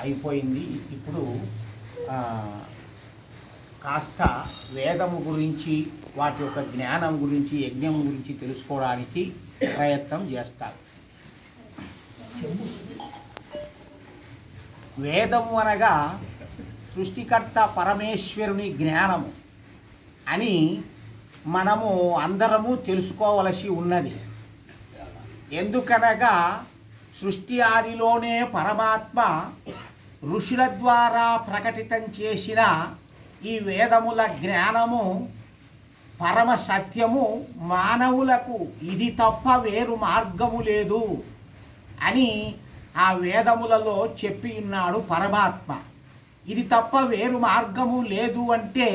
అయిపోయింది. ఇప్పుడు కాస్త వేదము గురించి వాటి యొక్క జ్ఞానం గురించి యజ్ఞం గురించి తెలుసుకోవడానికి ప్రయత్నం చేస్తారు. వేదము అనగా సృష్టికర్త పరమేశ్వరుని జ్ఞానము అని మనము అందరము తెలుసుకోవలసి ఉన్నది. ఎందుకనగా సృష్టి ఆదిలోనే పరమాత్మ ఋషుల ద్వారా ప్రకటితం చేసిన ఈ వేదముల జ్ఞానము పరమ సత్యము మానవులకు ఇది తప్ప వేరు మార్గము లేదు అని ఆ వేదములలో చెప్పి ఉన్నాడు పరమాత్మ. ఇది తప్ప వేరు మార్గము లేదు అంటే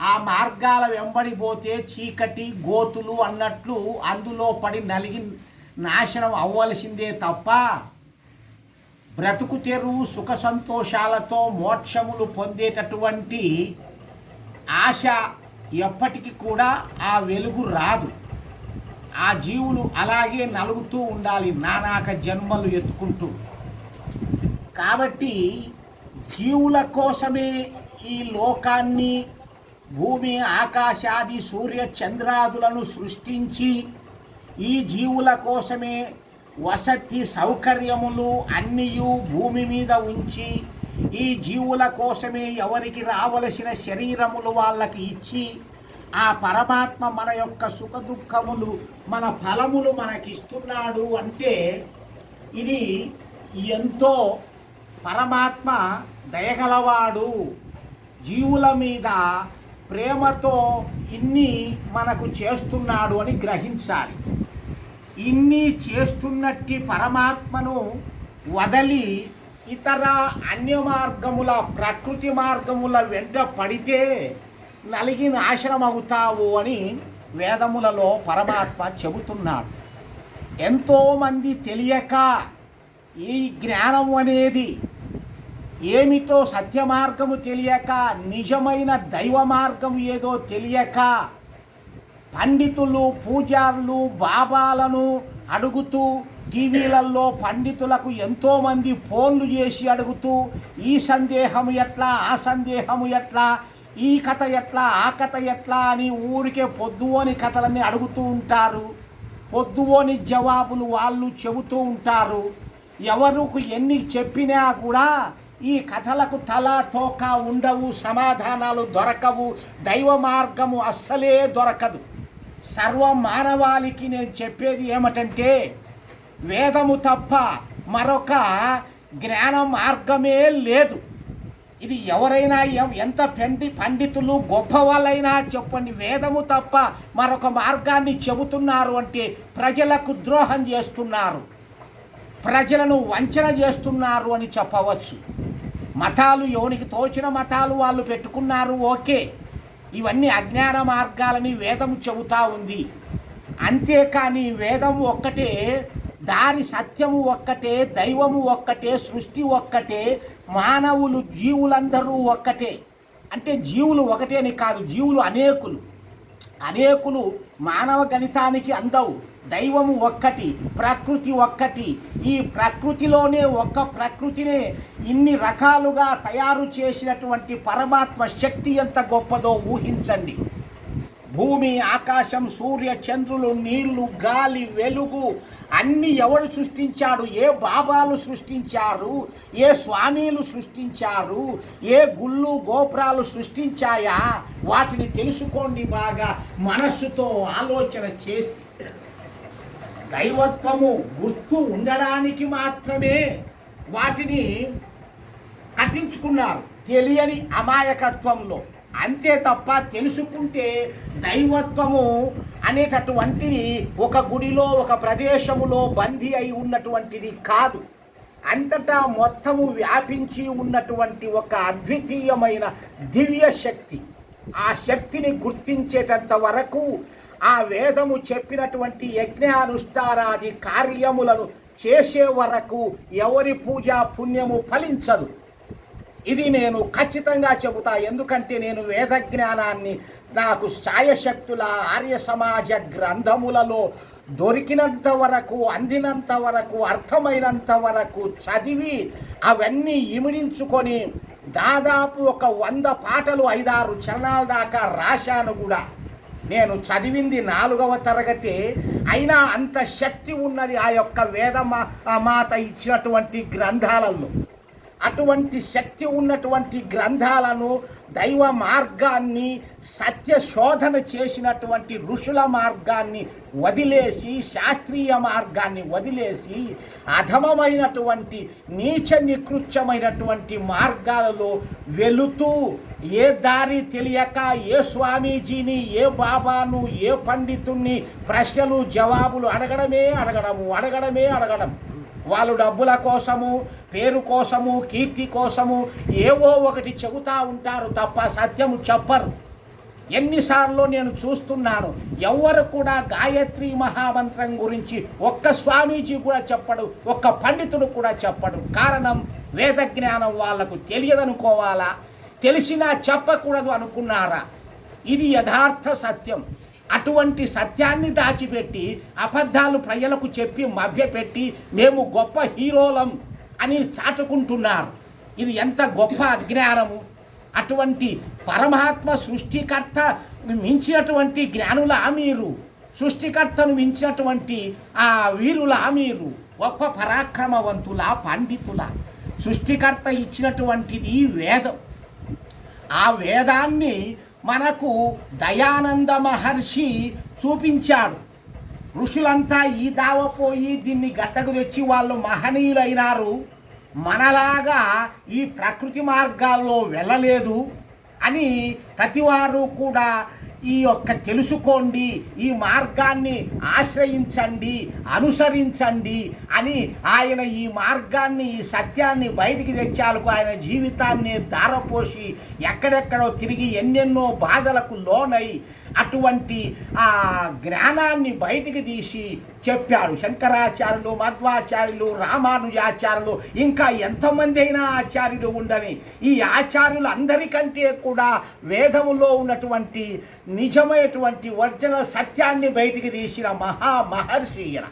ఆ మార్గాల వెంబడిపోతే చీకటి గోతులు అన్నట్లు అందులో పడి నలిగి నాశనం అవ్వాల్సిందే తప్ప బ్రతుకు తెరువు సుఖ సంతోషాలతో మోక్షములు పొందేటటువంటి ఆశ ఎప్పటికీ కూడా ఆ వెలుగు రాదు. ఆ జీవులు అలాగే నలుగుతూ ఉండాలి నానాక జన్మలు ఎత్తుకుంటూ. కాబట్టి జీవుల కోసమే ఈ లోకాన్ని భూమి ఆకాశాది సూర్య చంద్రాదులను సృష్టించి ఈ జీవుల కోసమే వసతి సౌకర్యములు అన్నియు భూమి మీద ఉంచి ఈ జీవుల కోసమే ఎవరికి రావలసిన శరీరములు వాళ్ళకి ఇచ్చి ఆ పరమాత్మ మన యొక్క సుఖ దుఃఖములు మన ఫలములు మనకిస్తున్నాడు అంటే ఇది ఎంతో పరమాత్మ దయగలవాడు. జీవుల మీద ప్రేమతో ఇన్ని మనకు చేస్తున్నాడు అని గ్రహించాలి. ఇన్ని చేస్తున్నట్టి పరమాత్మను వదలి ఇతర అన్య మార్గముల ప్రకృతి మార్గముల వెంట పడితే నలిగి నాశనం అవుతావు అని వేదములలో పరమాత్మ చెబుతున్నాడు. ఎంతోమంది తెలియక ఈ జ్ఞానం అనేది ఏమిటో సత్య మార్గము తెలియక నిజమైన దైవ మార్గం ఏదో తెలియక పండితులు పూజారులు బాబాలను అడుగుతూ టీవీలలో పండితులకు ఎంతోమంది ఫోన్లు చేసి అడుగుతూ ఈ సందేహము ఎట్లా ఆ సందేహము ఎట్లా ఈ కథ ఎట్లా ఆ కథ ఎట్లా అని ఊరికే పొద్దువోని కథలన్నీ అడుగుతూ ఉంటారు. పొద్దువోని జవాబులు వాళ్ళు చెబుతూ ఉంటారు. ఎవరికి ఎన్ని చెప్పినా కూడా ఈ కథలకు తల తోక ఉండవు సమాధానాలు దొరకవు దైవ మార్గము అస్సలే దొరకదు. సర్వ మానవాళికి నేను చెప్పేది ఏమిటంటే వేదము తప్ప మరొక జ్ఞాన మార్గమే లేదు. ఇది ఎవరైనా ఎంత పండి పండితులు గొప్ప వాళ్ళైనా చెప్పండి. వేదము తప్ప మరొక మార్గాన్ని చెబుతున్నారు అంటే ప్రజలకు ద్రోహం చేస్తున్నారు. ప్రజలను వంచన చేస్తున్నారు అని చెప్పవచ్చు. మతాలు ఎవరికి తోచిన మతాలు వాళ్ళు పెట్టుకున్నారు ఓకే. ఇవన్నీ అజ్ఞాన మార్గాలని వేదము చెబుతా ఉంది. అంతేకాని వేదం ఒక్కటే దారి సత్యము ఒక్కటే దైవము ఒక్కటే సృష్టి ఒక్కటే మానవులు జీవులందరూ ఒక్కటే. అంటే జీవులు ఒకటే అని కాదు జీవులు అనేకులు. అనేకులు మానవ గణితానికి అందవు. దైవము ఒక్కటి ప్రకృతి ఒక్కటి. ఈ ప్రకృతిలోనే ఒక్క ప్రకృతినే ఇన్ని రకాలుగా తయారు చేసినటువంటి పరమాత్మ శక్తి ఎంత గొప్పదో ఊహించండి. భూమి ఆకాశం సూర్య చంద్రులు నీళ్ళు గాలి వెలుగు అన్ని ఎవడు సృష్టించాడు? ఏ బాబాలు సృష్టించారు? ఏ స్వామీలు సృష్టించారు? ఏ గుళ్ళు గోపురాలు సృష్టించాయా? వాటిని తెలుసుకోండి బాగా మనస్సుతో ఆలోచన చేసి. దైవత్వము గుర్తు ఉండడానికి మాత్రమే వాటిని కట్టించుకున్నారు తెలియని అమాయకత్వంలో. అంతే తప్ప తెలుసుకుంటే దైవత్వము అనేటటువంటిది ఒక గుడిలో ఒక ప్రదేశములో బందీ అయి ఉన్నటువంటిది కాదు. అంతటా మొత్తము వ్యాపించి ఉన్నటువంటి ఒక అద్వితీయమైన దివ్య శక్తి ఆ శక్తిని గుర్తించేటంత వరకు ఆ వేదము చెప్పినటువంటి యజ్ఞానుష్ఠానాది కార్యములను చేసే వరకు ఎవరి పూజా పుణ్యము ఫలించదు. ఇది నేను ఖచ్చితంగా చెబుతా. ఎందుకంటే నేను వేద జ్ఞానాన్ని నాకు సాయశక్తుల ఆర్య సమాజ గ్రంథములలో దొరికినంత వరకు అందినంత వరకు అర్థమైనంత వరకు చదివి అవన్నీ ఇమిడించుకొని దాదాపు ఒక వంద పాటలు ఐదారు చరణాల దాకా రాశాను కూడా. నేను చదివింది నాలుగవ తరగతి. అయినా అంత శక్తి ఉన్నది ఆ యొక్క వేదమా మాత ఇచ్చినటువంటి గ్రంథాలలో అటువంటి శక్తి ఉన్నటువంటి గ్రంథాలను దైవ మార్గాన్ని సత్య శోధన చేసినటువంటి ఋషుల మార్గాన్ని వదిలేసి శాస్త్రీయ మార్గాన్ని వదిలేసి అధమమైనటువంటి నీచ నికృత్యమైనటువంటి మార్గాలలో వెళుతూ ఏ దారి తెలియక ఏ స్వామీజీని ఏ బాబాను ఏ పండితుణ్ణి ప్రశ్నలు జవాబులు అడగడమే అడగడము అడగడమే అడగడం. వాళ్ళు డబ్బుల కోసము పేరు కోసము కీర్తి కోసము ఏవో ఒకటి చెబుతూ ఉంటారు తప్ప సత్యము చెప్పరు. ఎన్నిసార్లు నేను చూస్తున్నాను ఎవరు కూడా గాయత్రి మహామంత్రం గురించి ఒక్క స్వామీజీ కూడా చెప్పడు ఒక్క పండితుడు కూడా చెప్పడు. కారణం వేద జ్ఞానం వాళ్ళకు తెలియదనుకోవాలా? తెలిసినా చెప్పకూడదు అనుకున్నారా? ఇది యథార్థ సత్యం. అటువంటి సత్యాన్ని దాచిపెట్టి అబద్ధాలు ప్రజలకు చెప్పి మభ్యపెట్టి మేము గొప్ప హీరోలం అని చాటుకుంటున్నారు. ఇది ఎంత గొప్ప అజ్ఞానము! అటువంటి పరమాత్మ సృష్టికర్త మించినటువంటి జ్ఞానుల మీరు సృష్టికర్తను మించినటువంటి ఆ వీరుల మీరు గొప్ప పరాక్రమవంతుల పండితుల. సృష్టికర్త ఇచ్చినటువంటిది వేదం. ఆ వేదాన్ని మనకు దయానంద మహర్షి చూపించాడు. ఋషులంతా ఈ దావపోయి దీన్ని గట్టకు తెచ్చి వాళ్ళు మహనీయులైనారు. మనలాగా ఈ ప్రకృతి మార్గాల్లో వెళ్ళలేదు అని ప్రతివారు కూడా ఈ యొక్క తెలుసుకోండి ఈ మార్గాన్ని ఆశ్రయించండి అనుసరించండి అని ఆయన ఈ మార్గాన్ని ఈ సత్యాన్ని బయటికి తెచ్చాలకు ఆయన జీవితాన్ని దారపోసి ఎక్కడెక్కడో తిరిగి ఎన్నెన్నో బాధలకు లోనై అటువంటి ఆ జ్ఞానాన్ని బయటికి తీసి చెప్పాడు శంకరాచార్యులు మధ్వాచార్యులు రామానుజాచార్యులు ఇంకా ఎంతమంది అయినా ఆచార్యులు ఉండని ఈ ఆచార్యులు అందరికంటే కూడా వేదములో ఉన్నటువంటి నిజమైనటువంటి ఒరిజినల్ సత్యాన్ని బయటికి తీసిన మహా మహర్షి ఈయన.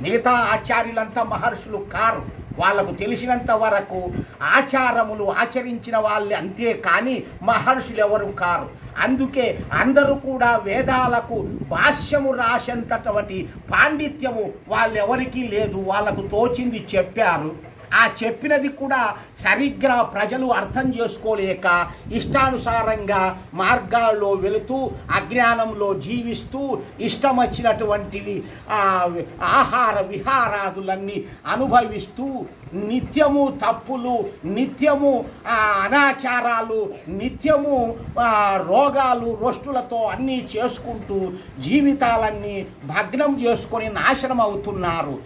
మిగతా ఆచార్యులంతా మహర్షులు కారు. వాళ్ళకు తెలిసినంత వరకు ఆచారములు ఆచరించిన వాళ్ళే అంతే కానీ మహర్షులు ఎవరు కారు. అందుకే అందరూ కూడా వేదాలకు భాష్యము రాసేంతటువంటి పాండిత్యము వాళ్ళెవరికీ లేదు వాళ్ళకు తోచింది చెప్పారు. ఆ చెప్పినది కూడా సరిగ్గా ప్రజలు అర్థం చేసుకోలేక ఇష్టానుసారంగా మార్గాల్లో వెళుతూ అజ్ఞానంలో జీవిస్తూ ఇష్టం ఆహార విహారాదులన్నీ అనుభవిస్తూ నిత్యము తప్పులు నిత్యము అనాచారాలు నిత్యము రోగాలు రొష్టులతో అన్నీ చేసుకుంటూ జీవితాలన్నీ భగ్నం చేసుకొని నాశనం అవుతున్నారు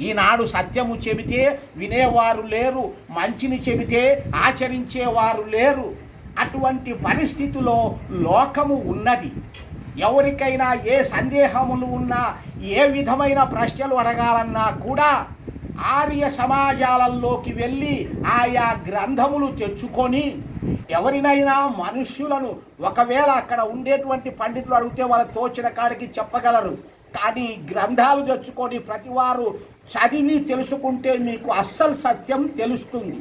ఈనాడు సత్యము చెబితే వినేవారు లేరు మంచిని చెబితే ఆచరించేవారు లేరు. అటువంటి పరిస్థితిలో లోకము ఉన్నది. ఎవరికైనా ఏ సందేహములు ఉన్నా ఏ విధమైన ప్రశ్నలు అడగాలన్నా కూడా ఆర్య సమాజాలలోకి వెళ్ళి ఆయా గ్రంథములు తెచ్చుకొని ఎవరినైనా మనుష్యులను ఒకవేళ అక్కడ ఉండేటువంటి పండితులు అడిగితే వాళ్ళ తోచిన కాడికి చెప్పగలరు. కానీ గ్రంథాలు తెచ్చుకొని ప్రతివారు చదివి తెలుసుకుంటే మీకు అస్సలు సత్యం తెలుస్తుంది.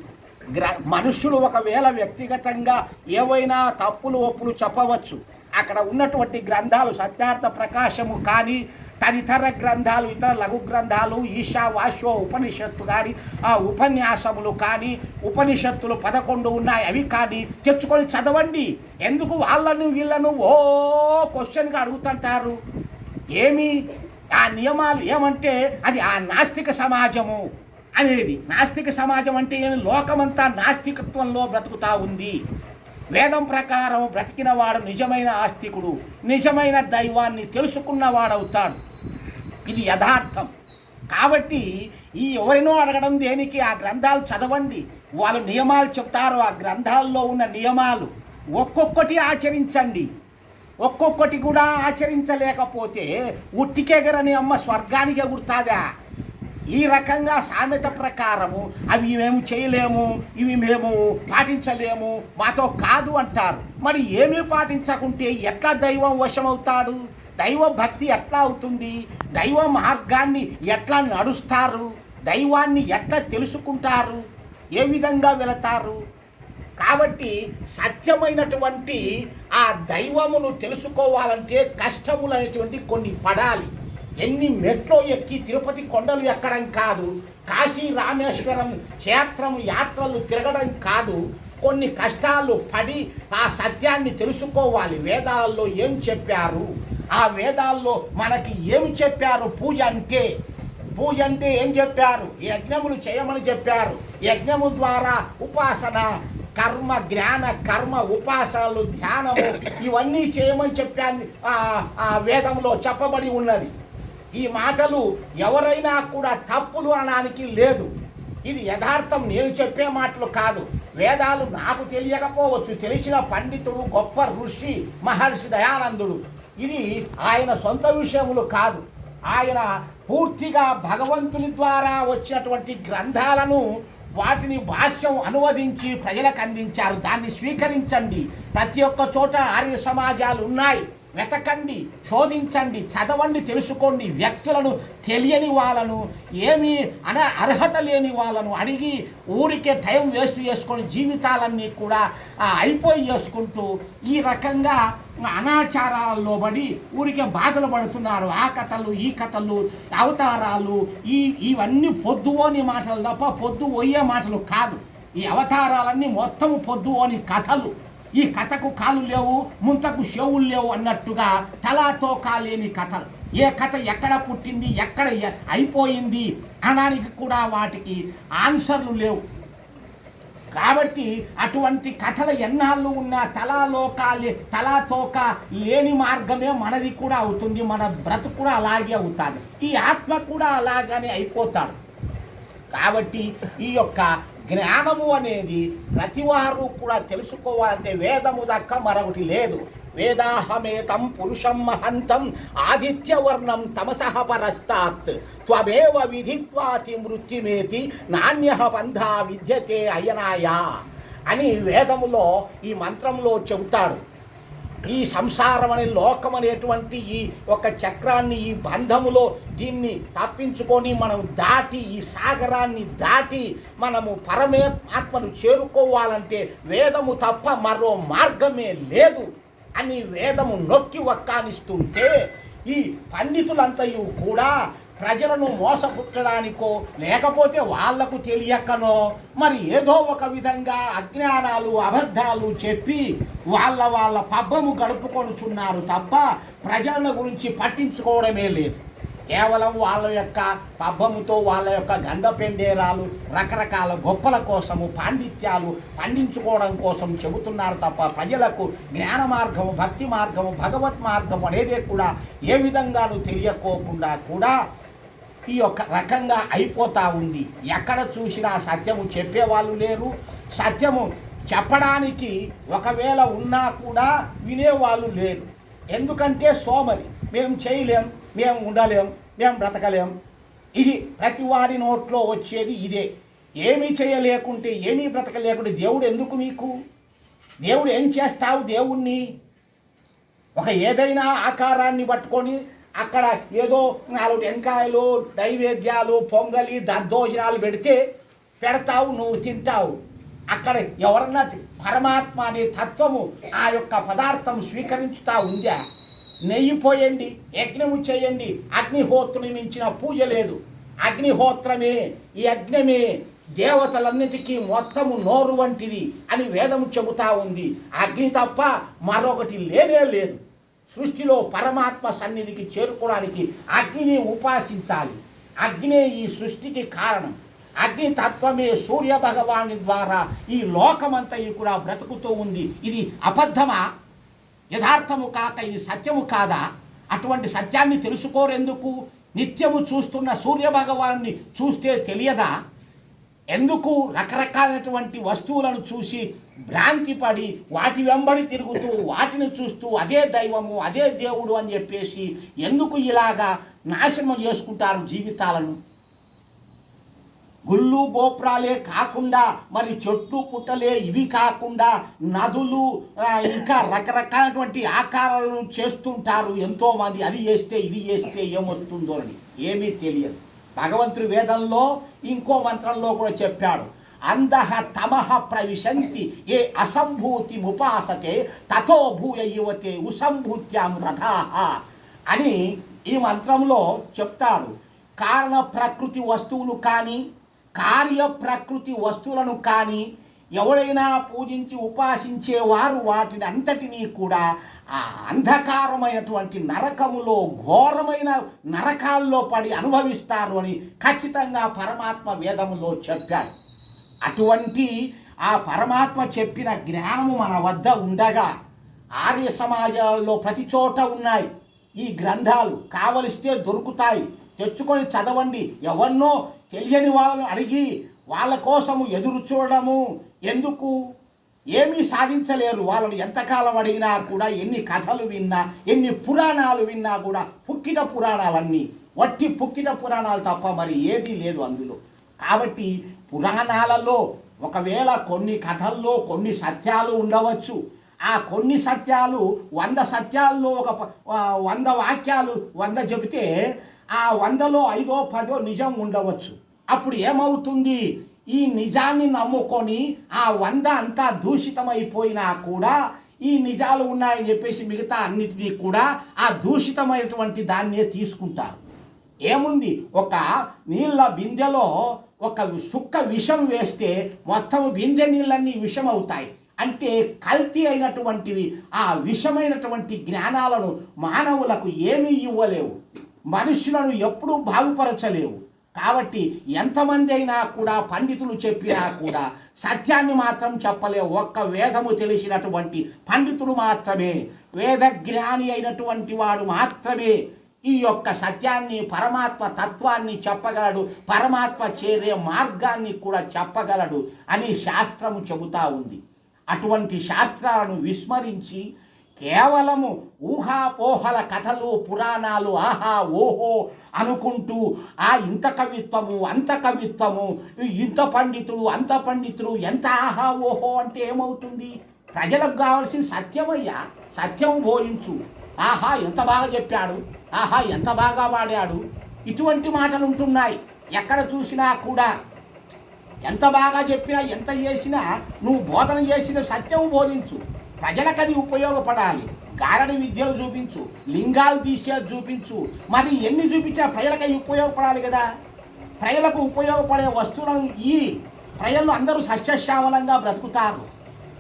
గ్ర మనుషులు ఒకవేళ వ్యక్తిగతంగా ఏవైనా తప్పులు ఒప్పులు చెప్పవచ్చు. అక్కడ ఉన్నటువంటి గ్రంథాలు సత్యార్థ ప్రకాశము కానీ తదితర గ్రంథాలు ఇతర లఘు గ్రంథాలు ఈశా వాశ్వ ఉపనిషత్తు కానీ ఆ ఉపన్యాసములు కానీ ఉపనిషత్తులు పదకొండు ఉన్నాయి. అవి కానీ తెచ్చుకొని చదవండి. ఎందుకు? వాళ్ళను వీళ్ళను ఓ క్వశ్చన్గా అడుగుతుంటారు. ఏమి? ఆ నియమాలు ఏమంటే అది ఆ నాస్తిక సమాజము అనేది. నాస్తిక సమాజం అంటే ఏమి? లోకమంతా నాస్తికత్వంలో బ్రతుకుతా ఉంది. వేదం ప్రకారం బ్రతికిన వాడు నిజమైన ఆస్తికుడు నిజమైన దైవాన్ని తెలుసుకున్నవాడవుతాడు. ఇది యథార్థం. కాబట్టి ఈ ఎవరినో అడగడం దేనికి? ఆ గ్రంథాలు చదవండి. వాళ్ళు నియమాలు చెప్తారు. ఆ గ్రంథాల్లో ఉన్న నియమాలు ఒక్కొక్కటి ఆచరించండి. ఒక్కొక్కటి కూడా ఆచరించలేకపోతే ఉట్టికెగరని అమ్మ స్వర్గానికి ఎగురుతాదా? ఈ రకంగా సామెత ప్రకారము అవి మేము చేయలేము ఇవి మేము పాటించలేము మాతో కాదు అంటారు. మరి ఏమీ పాటించకుంటే ఎట్లా దైవం వశమవుతాడు? దైవ భక్తి ఎట్లా అవుతుంది? దైవ మార్గాన్ని ఎట్లా నడుస్తారు? దైవాన్ని ఎట్లా తెలుసుకుంటారు? ఏ విధంగా వెళతారు? కాబట్టి సత్యమైనటువంటి ఆ దైవమును తెలుసుకోవాలంటే కష్టములు అనేటువంటి కొన్ని పడాలి. ఎన్ని మెట్లో ఎక్కి తిరుపతి కొండలు ఎక్కడం కాదు కాశీ రామేశ్వరం క్షేత్రం యాత్రలు తిరగడం కాదు కొన్ని కష్టాలు పడి ఆ సత్యాన్ని తెలుసుకోవాలి. వేదాల్లో ఏం చెప్పారు? ఆ వేదాల్లో మనకి ఏమి చెప్పారు పూజ అంటే? పూజ అంటే ఏం చెప్పారు? యజ్ఞములు చేయమని చెప్పారు. యజ్ఞము ద్వారా ఉపాసన కర్మ జ్ఞాన కర్మ ఉపాసాలు ధ్యానము ఇవన్నీ చేయమని చెప్పాను ఆ- ఆ వేదంలో చెప్పబడి ఉన్నది. ఈ మాటలు ఎవరైనా కూడా తప్పులు అనడానికి లేదు. ఇది యథార్థం నేను చెప్పే మాటలు కాదు. వేదాలు నాకు తెలియకపోవచ్చు. తెలిసిన పండితుడు గొప్ప ఋషి మహర్షి దయానందుడు. ఇది ఆయన సొంత విషయములు కాదు. ఆయన పూర్తిగా భగవంతుని ద్వారా వచ్చినటువంటి గ్రంథాలను వాటిని భాష్యం అనువదించి ప్రజలకు అందించారు. దాన్ని స్వీకరించండి. ప్రతి ఒక్క చోట ఆర్య సమాజాలు ఉన్నాయి. వెతకండి శోధించండి చదవండి తెలుసుకోండి. వ్యక్తులను తెలియని వాళ్ళను ఏమీ అన అర్హత లేని వాళ్ళను అడిగి ఊరికే టైం వేస్ట్ చేసుకొని జీవితాలన్నీ కూడా అయిపోయి చేసుకుంటూ ఈ రకంగా అనాచారాల్లో పడి ఊరికే బాధలు పడుతున్నారు. ఆ కథలు ఈ కథలు అవతారాలు ఈ ఇవన్నీ పొద్దు అని మాటలు తప్ప పొద్దు పోయే మాటలు కాదు. ఈ అవతారాలన్నీ మొత్తం పొద్దు అని కథలు. ఈ కథకు కాలు లేవు ముంతకు చెవులు లేవు అన్నట్టుగా తలాతో కాలేని కథలు. ఏ కథ ఎక్కడ పుట్టింది ఎక్కడ అయిపోయింది అనడానికి కూడా వాటికి ఆన్సర్లు లేవు. కాబట్టి అటువంటి కథలు ఎన్నాళ్ళు ఉన్నా తలాలోక తలాతోక లేని మార్గమే మనది కూడా అవుతుంది మన బ్రతుకు కూడా అలాగే అవుతుంది. ఈ ఆత్మ కూడా అలాగనే అయిపోతాడు. కాబట్టి ఈ యొక్క జ్ఞానము అనేది ప్రతివారు కూడా తెలుసుకోవాలంటే వేదము దక్క మరొకటి లేదు. వేదాహమేతం పురుషం మహంతం ఆదిత్యవర్ణం తమసహ పరస్తాత్ త్వమేవ విధిత్వాతి మృత్యుమేతి నాణ్య బంధా విద్యతే అయనాయా అని వేదములో ఈ మంత్రంలో చెబుతాడు ఈ సంసారం అనే లోకం అనేటువంటి ఈ ఒక చక్రాన్ని ఈ బంధములో దీన్ని తప్పించుకొని మనం దాటి ఈ సాగరాన్ని దాటి మనము పరమే ఆత్మను చేరుకోవాలంటే వేదము తప్ప మరో మార్గమే లేదు. అని వేదము నొక్కి వక్కానిస్తుంటే ఈ పండితులంతయు కూడా ప్రజలను మోసపుచ్చడానికో లేకపోతే వాళ్ళకు తెలియకనో మరి ఏదో ఒక విధంగా అజ్ఞానాలు అబద్ధాలు చెప్పి వాళ్ళ వాళ్ళ పబ్బము గడుపుకొనుచున్నారు తప్ప ప్రజల గురించి పట్టించుకోవడమే లేదు. కేవలం వాళ్ళ యొక్క పబ్బముతో వాళ్ళ యొక్క గండ పెండేరాలు రకరకాల గొప్పల కోసము పాండిత్యాలు పండించుకోవడం కోసం చెబుతున్నారు తప్ప ప్రజలకు జ్ఞాన మార్గము భక్తి మార్గము భగవత్ మార్గం అనేది కూడా ఏ విధంగానూ తెలియకోకుండా కూడా ఈ యొక్క రకంగా అయిపోతా ఉంది. ఎక్కడ చూసినా సత్యము చెప్పేవాళ్ళు లేరు. సత్యము చెప్పడానికి ఒకవేళ ఉన్నా కూడా వినేవాళ్ళు లేరు. ఎందుకంటే సోమరి మేము చేయలేం. మేము ఉండలేం మేము బ్రతకలేం. ఇది ప్రతి వారి నోట్లో వచ్చేది ఇదే. ఏమీ చేయలేకుంటే ఏమీ బ్రతకలేకుంటే దేవుడు ఎందుకు మీకు? దేవుడు ఏం చేస్తావు దేవుణ్ణి? ఒక ఏదైనా ఆకారాన్ని పట్టుకొని అక్కడ ఏదో నాలుగు టెంకాయలు నైవేద్యాలు పొంగలి దద్దోజనాలు పెడితే పెడతావు నువ్వు తింటావు. అక్కడ ఎవరన్నా పరమాత్మ అనే తత్వము ఆ యొక్క పదార్థం స్వీకరించుతా ఉందా? నెయ్యి పోయండి యజ్ఞము చేయండి. అగ్నిహోత్రుని మించిన పూజ లేదు. అగ్నిహోత్రమే ఈ యజ్ఞమే దేవతలన్నిటికీ మొత్తము నోరు వంటిది అని వేదము చెబుతా ఉంది. అగ్ని తప్ప మరొకటి లేనే లేదు. సృష్టిలో పరమాత్మ సన్నిధికి చేరుకోవడానికి అగ్నిని ఉపాసించాలి. అగ్నే ఈ సృష్టికి కారణం. అగ్ని తత్వమే సూర్య భగవాని ద్వారా ఈ లోకమంతా కూడా బ్రతుకుతూ ఉంది. ఇది అబద్ధమా? యథార్థము కాక ఇది సత్యము కాదా? అటువంటి సత్యాన్ని తెలుసుకోరెందుకు? నిత్యము చూస్తున్న సూర్య భగవాన్ని చూస్తే తెలియదా? ఎందుకు రకరకాలైనటువంటి వస్తువులను చూసి భ్రాంతి పడి వాటి వెంబడి తిరుగుతూ వాటిని చూస్తూ అదే దైవము అదే దేవుడు అని చెప్పేసి ఎందుకు ఇలాగా నాశనం చేసుకుంటారు జీవితాలను? గుళ్ళు గోపురాలే కాకుండా మరి చెట్లు పుట్టలే ఇవి కాకుండా నదులు ఇంకా రకరకాలటువంటి ఆకారాలను చేస్తుంటారు ఎంతోమంది. అది చేస్తే ఇది చేస్తే ఏమొస్తుందో అని ఏమీ తెలియదు. భగవంతుడి వేదంలో ఇంకో మంత్రంలో కూడా చెప్పాడు అంధః తమహ ప్రవిశంతి ఏ అసంభూతి ముపాసతే తథో భూయ యువతే ఉసంభూత్యాం రథాహ అని ఈ మంత్రంలో చెప్తాడు. కారణ ప్రకృతి వస్తువులు కానీ కార్య ప్రకృతి వస్తువులను కానీ ఎవరైనా పూజించి ఉపాసించేవారు వాటిని అంతటినీ కూడా ఆ అంధకారమైనటువంటి నరకములో ఘోరమైన నరకాల్లో పడి అనుభవిస్తారు అని ఖచ్చితంగా పరమాత్మ వేదములో చెప్పాడు. అటువంటి ఆ పరమాత్మ చెప్పిన జ్ఞానము మన వద్ద ఉండగా ఆర్య సమాజాల్లో ప్రతి చోట ఉన్నాయి. ఈ గ్రంథాలు కావలిస్తే దొరుకుతాయి. తెచ్చుకొని చదవండి. ఎవరినో తెలియని వాళ్ళను అడిగి వాళ్ళ కోసము ఎదురు చూడడము ఎందుకు? ఏమీ సాధించలేరు. వాళ్ళను ఎంతకాలం అడిగినా కూడా ఎన్ని కథలు విన్నా ఎన్ని పురాణాలు విన్నా కూడా పుక్కిట పురాణాలన్నీ వట్టి పుక్కిట పురాణాలు తప్ప మరి ఏదీ లేదు అందులో. కాబట్టి పురాణాలలో ఒకవేళ కొన్ని కథల్లో కొన్ని సత్యాలు ఉండవచ్చు. ఆ కొన్ని సత్యాలు వంద సత్యాల్లో ఒక వంద వాక్యాలు వంద చెబితే ఆ వందలో ఐదో పదో నిజం ఉండవచ్చు. అప్పుడు ఏమవుతుంది? ఈ నిజాన్ని నమ్ముకొని ఆ వంద అంతా దూషితమైపోయినా కూడా ఈ నిజాలు ఉన్నాయని చెప్పేసి మిగతా అన్నిటినీ కూడా ఆ దూషితమైనటువంటి దాన్నే తీసుకుంటారు. ఏముంది? ఒక నీళ్ళ బిందెలో ఒక సుక్క విషం వేస్తే మొత్తం బిందె నీళ్ళన్నీ విషం అవుతాయి అంటే కల్తీ అయినటువంటివి ఆ విషమైనటువంటి జ్ఞానాలను మానవులకు ఏమీ ఇవ్వలేవు. మనుషులను ఎప్పుడూ బాగుపరచలేవు. కాబట్టి ఎంతమంది అయినా కూడా పండితులు చెప్పినా కూడా సత్యాన్ని మాత్రం చెప్పలేవు ఒక్క వేదము తెలిసినటువంటి పండితుడు మాత్రమే. వేద జ్ఞాని అయినటువంటి వాడు మాత్రమే. ఈ యొక్క సత్యాన్ని పరమాత్మ తత్వాన్ని చెప్పగలడు. పరమాత్మ చేరే మార్గాన్ని కూడా చెప్పగలడు అని శాస్త్రము చెబుతా ఉంది. అటువంటి శాస్త్రాలను విస్మరించి కేవలము ఊహాపోహల కథలు పురాణాలు ఆహా ఓహో అనుకుంటూ ఆ ఇంత కవిత్వము అంత కవిత్వము ఇంత పండితుడు అంత పండితుడు ఎంత ఆహా ఓహో అంటే ఏమవుతుంది? ప్రజలకు కావాల్సిన సత్యమయ్యా సత్యం బోధించు. ఆహా ఎంత బాగా చెప్పాడు. ఆహా ఎంత బాగా వాడాడు. ఇటువంటి మాటలు ఉంటున్నాయి. ఎక్కడ చూసినా కూడా ఎంత బాగా చెప్పినా ఎంత చేసినా నువ్వు బోధన చేసిన సత్యం బోధించు. ప్రజలకది ఉపయోగపడాలి. గారడి విద్యలు చూపించు లింగాలు తీసేది చూపించు. మరి ఎన్ని చూపించా ప్రజలకి ఉపయోగపడాలి కదా. ప్రజలకు ఉపయోగపడే వస్తువులను ఈ ప్రజలు అందరూ సస్యశ్యామలంగా బ్రతుకుతారు.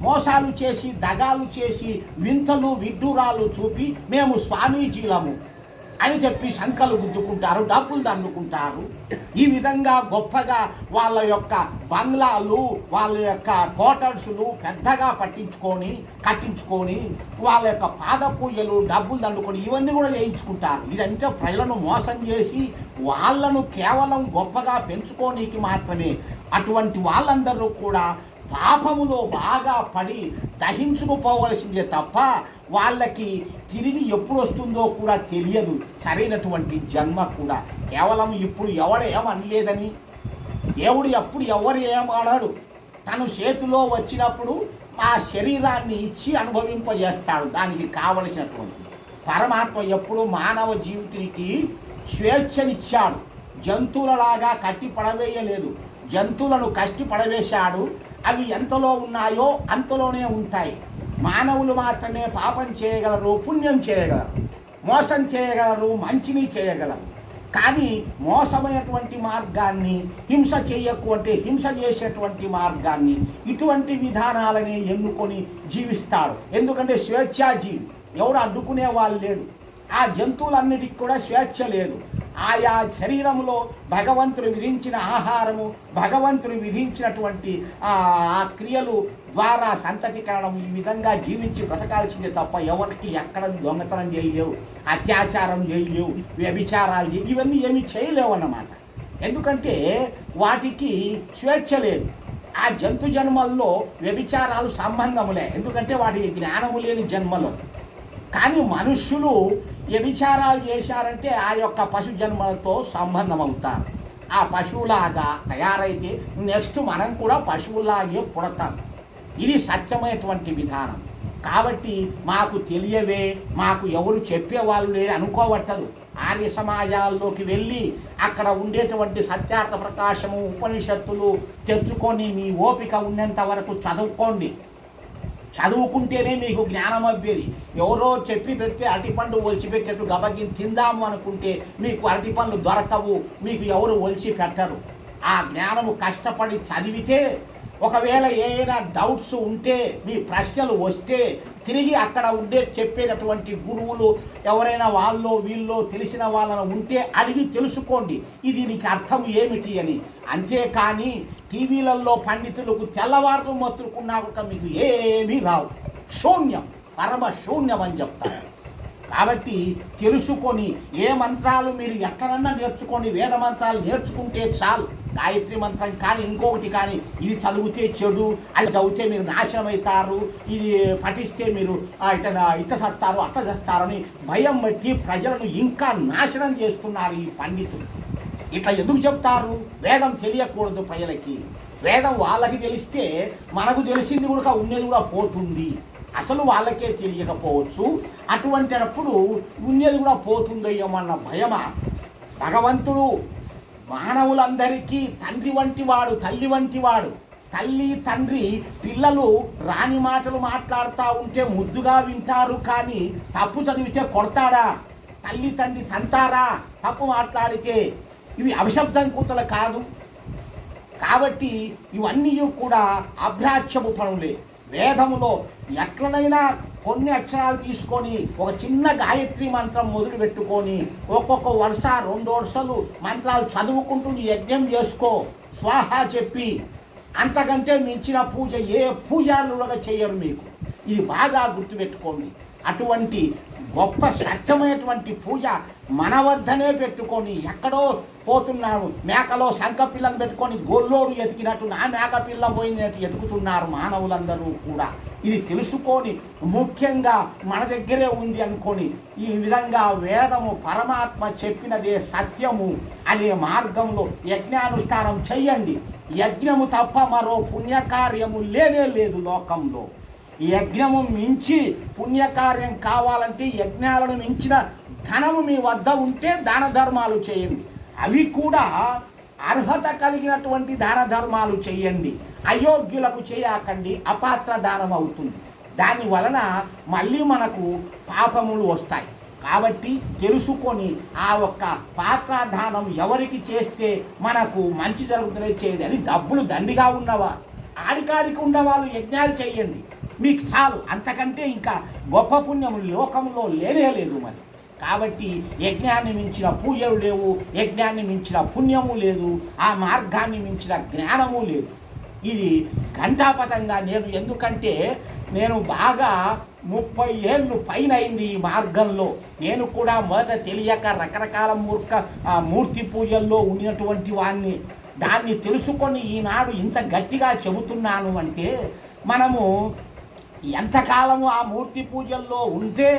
మోసాలు చేసి దగాలు చేసి వింతలు విడ్డూరాలు చూపి మేము స్వామీజీలము. అని చెప్పి శంకలు గుద్దుకుంటారు డబ్బులు దండుకుంటారు. ఈ విధంగా గొప్పగా వాళ్ళ యొక్క బంగ్లాలు వాళ్ళ యొక్క క్వార్టర్స్లు పెద్దగా పట్టించుకొని కట్టించుకొని వాళ్ళ యొక్క పాద పూజలు డబ్బులు దండుకొని ఇవన్నీ కూడా చేయించుకుంటారు. ఇదంతా ప్రజలను మోసం చేసి వాళ్ళను కేవలం గొప్పగా పెంచుకోనీకి మాత్రమే. అటువంటి వాళ్ళందరూ కూడా పాపములో బాగా పడి దహించుకుపోవలసిందే తప్ప వాళ్ళకి తిరిగి ఎప్పుడు వస్తుందో కూడా తెలియదు. సరైనటువంటి జన్మ కూడా. కేవలం ఇప్పుడు ఎవడు ఏమనలేదని? దేవుడు ఎప్పుడు ఎవరు ఏమన్నాడు తను చేతిలో వచ్చినప్పుడు ఆ శరీరాన్ని ఇచ్చి అనుభవింపజేస్తాడు. దానికి కావలసినటువంటి పరమాత్మ ఎప్పుడు మానవ జీవితానికి స్వేచ్ఛనిచ్చాడు. జంతువులలాగా కట్టి పడవేయలేదు జంతువులను కష్టి పడవేశాడు అవి ఎంతలో ఉన్నాయో అంతలోనే ఉంటాయి. మానవులు మాత్రమే పాపం చేయగలరు పుణ్యం చేయగలరు మోసం చేయగలరు మంచిని చేయగలరు. కానీ మోసమైనటువంటి మార్గాన్ని హింస చేయకు అంటే హింస చేసేటువంటి మార్గాన్ని ఇటువంటి విధానాలని ఎన్నుకొని జీవిస్తారు. ఎందుకంటే స్వేచ్ఛాజీవి ఎవరు అడ్డుకునే వాళ్ళు లేడు ఆ జంతువులన్నిటికి కూడా స్వేచ్ఛ లేదు. ఆయా శరీరంలో భగవంతుడు విధించిన ఆహారము భగవంతుడు విధించినటువంటి ఆ క్రియలు ద్వారా సంతతికరణం ఈ విధంగా జీవించి బ్రతకాల్సిందే తప్ప ఎవరికి ఎక్కడ దొంగతనం చేయలేవు అత్యాచారం చేయలేవు వ్యభిచారాలు చేయ ఇవన్నీ ఏమి చేయలేవు అన్నమాట ఎందుకంటే వాటికి స్వేచ్ఛ లేదు. ఆ జంతు జన్మల్లో వ్యభిచారాలు సంబంధములే ఎందుకంటే వాటికి జ్ఞానము లేని జన్మలు. కానీ మనుష్యులు వ్యభిచారాలు చేశారంటే ఆ యొక్క పశు జన్మలతో సంబంధం అవుతారు ఆ పశువులాగా తయారైతే నెక్స్ట్ మనం కూడా పశువులాగే పుడతాం. ఇది సత్యమైనటువంటి విధానం. కాబట్టి మాకు తెలియవే మాకు ఎవరు చెప్పేవాళ్ళు లేరు అనుకోవట్టదు. ఆర్య సమాజాల్లోకి వెళ్ళి అక్కడ ఉండేటువంటి సత్యార్థ ప్రకాశము ఉపనిషత్తులు తెచ్చుకొని మీ ఓపిక ఉన్నంత వరకు చదువుకోండి. చదువుకుంటేనే మీకు జ్ఞానం అవ్వేది ఎవరో చెప్పి పెడితే అరటిపండు ఒలిచిపెట్టేట్టు గబగిని తిందాము అనుకుంటే మీకు అరటిపండ్లు దొరకవు. మీకు ఎవరు ఒలిచి పెట్టరు. ఆ జ్ఞానము కష్టపడి చదివితే ఒకవేళ ఏమైనా డౌట్స్ ఉంటే మీ ప్రశ్నలు వస్తే తిరిగి అక్కడ ఉండే చెప్పేటటువంటి గురువులు ఎవరైనా వాళ్ళో వీళ్ళో తెలిసిన వాళ్ళను ఉంటే అడిగి తెలుసుకోండి. ఇది దీనికి అర్థం ఏమిటి అని. అంతేకాని టీవీలలో పండితులకు తెల్లవారు మత్తుకున్నా కూడా మీకు ఏమీ రావు. శూన్యం పరమ శూన్యం అని చెప్తారు. కాబట్టి తెలుసుకొని ఏ మంత్రాలు మీరు ఎక్కడన్నా నేర్చుకోండి వేద మంత్రాలు నేర్చుకుంటే చాలు. గాయత్రి మంత్రం కానీ ఇంకొకటి కానీ ఇది చదివితే చెడు అది చదివితే మీరు నాశనం అవుతారు ఇది పఠిస్తే మీరు ఆ, ఇట ఇట్ట సత్తారు అట్ట చేస్తారని భయం బట్టి ప్రజలను ఇంకా నాశనం చేస్తున్నారు ఈ పండితులు. ఇట్లా ఎందుకు చెప్తారు? వేదం తెలియకూడదు ప్రజలకి. వేదం వాళ్ళకి తెలిస్తే మనకు తెలిసింది కూడా ఉండేది కూడా పోతుంది. అసలు వాళ్ళకే తెలియకపోవచ్చు. అటువంటినప్పుడు ఉండేది కూడా పోతుందయ్యమన్న భయమా? భగవంతుడు మానవులందరికీ తండ్రి వంటి వాడు తల్లి వంటి వాడు. తల్లి తండ్రి పిల్లలు రాని మాటలు మాట్లాడుతూ ఉంటే ముద్దుగా వింటారు కానీ తప్పు చదివితే కొడతారా? తల్లి తండ్రి తంతారా? తప్పు మాట్లాడితే ఇవి అభిశబ్దం కూతలు కాదు. కాబట్టి ఇవన్నీ కూడా అభ్రాచ్యపు పనులే. వేదములో ఎట్లనైనా కొన్ని అక్షరాలు తీసుకొని ఒక చిన్న గాయత్రి మంత్రం మొదలు పెట్టుకొని ఒక్కొక్క వరుస రెండు వరుసలు మంత్రాలు చదువుకుంటూ నీ యజ్ఞం చేసుకో. స్వాహ చెప్పి అంతకంటే మించిన పూజ ఏ పూజారులుగా చేయరు మీకు. ఇది బాగా గుర్తుపెట్టుకోండి. అటువంటి గొప్ప సత్యమైనటువంటి పూజ మన వద్దనే పెట్టుకొని ఎక్కడో పోతున్నాను మేకలో శంఖ పిల్లను పెట్టుకొని గొల్లోడు ఎతికినట్టు నా మేక పిల్ల పోయినట్టు ఎతుకుతున్నారు మానవులందరూ కూడా. ఇది తెలుసుకొని ముఖ్యంగా మన దగ్గరే ఉంది అనుకొని ఈ విధంగా వేదము పరమాత్మ చెప్పినదే సత్యము అనే మార్గంలో యజ్ఞానుష్ఠానం చెయ్యండి. యజ్ఞము తప్ప మరో పుణ్యకార్యము లేనే లేదు లోకంలో. యజ్ఞము మించి పుణ్యకార్యం కావాలంటే యజ్ఞాలను మించిన ధనము మీ వద్ద ఉంటే దాన ధర్మాలు చేయండి. అవి కూడా అర్హత కలిగినటువంటి దాన ధర్మాలు చేయండి. అయోగ్యులకు చేయకండి అపాత్ర దానం అవుతుంది. దాని వలన మళ్ళీ మనకు పాపములు వస్తాయి. కాబట్టి తెలుసుకొని ఆ ఒక్క పాత్రాధానం ఎవరికి చేస్తే మనకు మంచి జరుగుతుందో చేయండి. అని డబ్బులు దండిగా ఉన్నవా? ఆడికాడికి ఉన్నవాళ్ళు యజ్ఞాలు చేయండి. మీకు చాలు. అంతకంటే ఇంకా గొప్ప పుణ్యము లోకంలో లేనే లేదు మరి. కాబట్టి యజ్ఞాన్ని మించిన పూజలు లేవు యజ్ఞాన్ని మించిన పుణ్యము లేదు ఆ మార్గాన్ని మించిన జ్ఞానము లేదు. ఇది ఘంటాపథంగా నేను ఎందుకంటే నేను బాగా ముప్పై ఏళ్ళు పైన అయింది ఈ మార్గంలో. నేను కూడా మొదట తెలియక రకరకాల మూర్ఖ ఆ, మూర్తి పూజల్లో ఉన్నటువంటి వాడిని దాన్ని తెలుసుకొని ఈనాడు ఇంత గట్టిగా చెబుతున్నాను అంటే మనము ఎంతకాలము ఆ మూర్తి పూజల్లో ఉంటే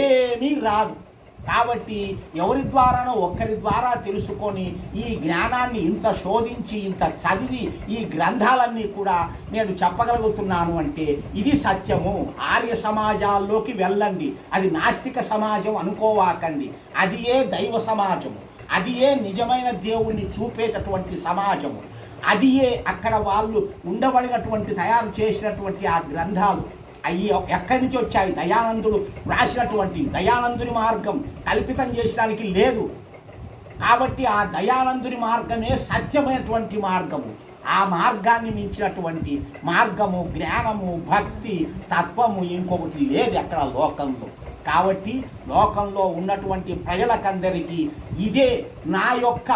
ఏమీ రాదు. కాబట్టి ఎవరి ద్వారానో ఒక్కరి ద్వారా తెలుసుకొని ఈ జ్ఞానాన్ని ఇంత శోధించి ఇంత చదివి ఈ గ్రంథాలన్నీ కూడా నేను చెప్పగలుగుతున్నాను అంటే ఇది సత్యము. ఆర్య సమాజాల్లోకి వెళ్ళండి. అది నాస్తిక సమాజం అనుకోవాకండి. అది ఏ దైవ సమాజము? అది ఏ నిజమైన దేవుణ్ణి చూపేటటువంటి సమాజము? అది ఏ అక్కడ వాళ్ళు ఉండబడినటువంటి తయారు చేసినటువంటి ఆ గ్రంథాలు? అయ్యి ఎక్కడి నుంచి వచ్చాయి? దయానందుడు రాసినటువంటి దయానందుని మార్గం కల్పితం చేసడానికి లేదు. కాబట్టి ఆ దయానందుని మార్గమే సత్యమైనటువంటి మార్గము. ఆ మార్గాన్ని మించినటువంటి మార్గము జ్ఞానము భక్తి తత్వము ఇంకొకటి లేదు అక్కడ లోకంలో. కాబట్టి లోకంలో ఉన్నటువంటి ప్రజలకందరికీ ఇదే నా యొక్క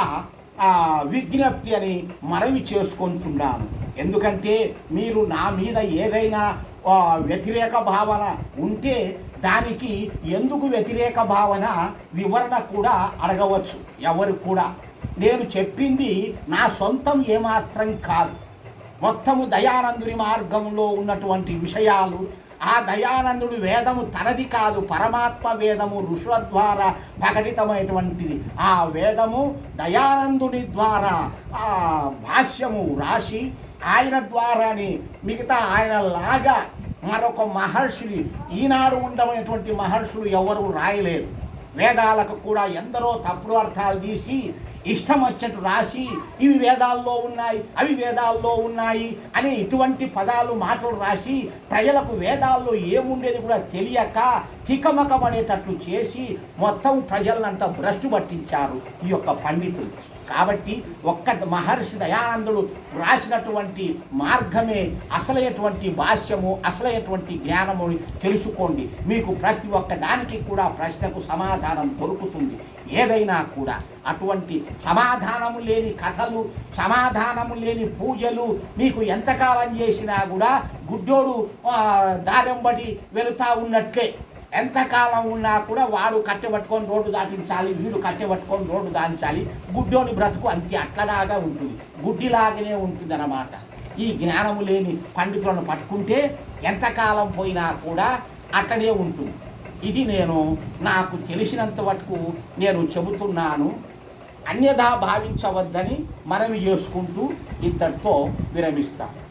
విజ్ఞప్తి అని మనవి చేసుకుంటున్నాను. ఎందుకంటే మీరు నా మీద ఏదైనా వ్యతిరేక భావన ఉంటే దానికి ఎందుకు వ్యతిరేక భావన? వివరణ కూడా అడగవచ్చు. ఎవరు కూడా. నేను చెప్పింది నా సొంతం ఏమాత్రం కాదు. మొత్తము దయానందుని మార్గంలో ఉన్నటువంటి విషయాలు ఆ దయానందుడు వేదము తనది కాదు పరమాత్మ వేదము ఋషుల ద్వారా ప్రకటితమైనటువంటిది. ఆ వేదము దయానందుని ద్వారా ఆ భాష్యము రాసి ఆయన ద్వారానే మిగతా ఆయన లాగా మరొక మహర్షులు ఈనాడు ఉండమైనటువంటి మహర్షులు ఎవరు రాయలేరు వేదాలకు కూడా ఎందరో తప్పుడు అర్థాలు తీసి ఇష్టం వచ్చినట్టు రాసి ఇవి వేదాల్లో ఉన్నాయి అవి వేదాల్లో ఉన్నాయి అనే ఇటువంటి పదాలు మాటలు రాసి ప్రజలకు వేదాల్లో ఏముండేది కూడా తెలియక తికమకం అనేటట్లు చేసి మొత్తం ప్రజలంతా భ్రష్టు పట్టించారు ఈ యొక్క పండితులు. కాబట్టి ఒక్క మహర్షి దయానందుడు రాసినటువంటి మార్గమే అసలైనటువంటి భాష్యము అసలైనటువంటి జ్ఞానము తెలుసుకోండి. మీకు ప్రతి ఒక్క దానికి కూడా ప్రశ్నకు సమాధానం దొరుకుతుంది. ఏదైనా కూడా అటువంటి సమాధానము లేని కథలు సమాధానము లేని పూజలు మీకు ఎంతకాలం చేసినా కూడా గుడ్డోడు దారెంబడి వెళుతూ ఉన్నట్లే. ఎంతకాలం ఉన్నా కూడా వాడు కట్టెబట్టుకొని రోడ్డు దాటించాలి వీడు కట్టెబట్టుకొని రోడ్డు దాటించాలి గుడ్డోని బ్రతుకు అంతే అట్లలాగా ఉంటుంది. గుడ్డిలాగానే ఉంటుంది అన్నమాట ఈ జ్ఞానము లేని పండితులను పట్టుకుంటే ఎంతకాలం పోయినా కూడా అట్టనే ఉంటుంది. ఇది నేను నాకు తెలిసినంత వరకు నేను చెబుతున్నాను. అన్యథా భావించవద్దని మనవి చేసుకుంటూ ఇద్దరితో విరమిస్తాను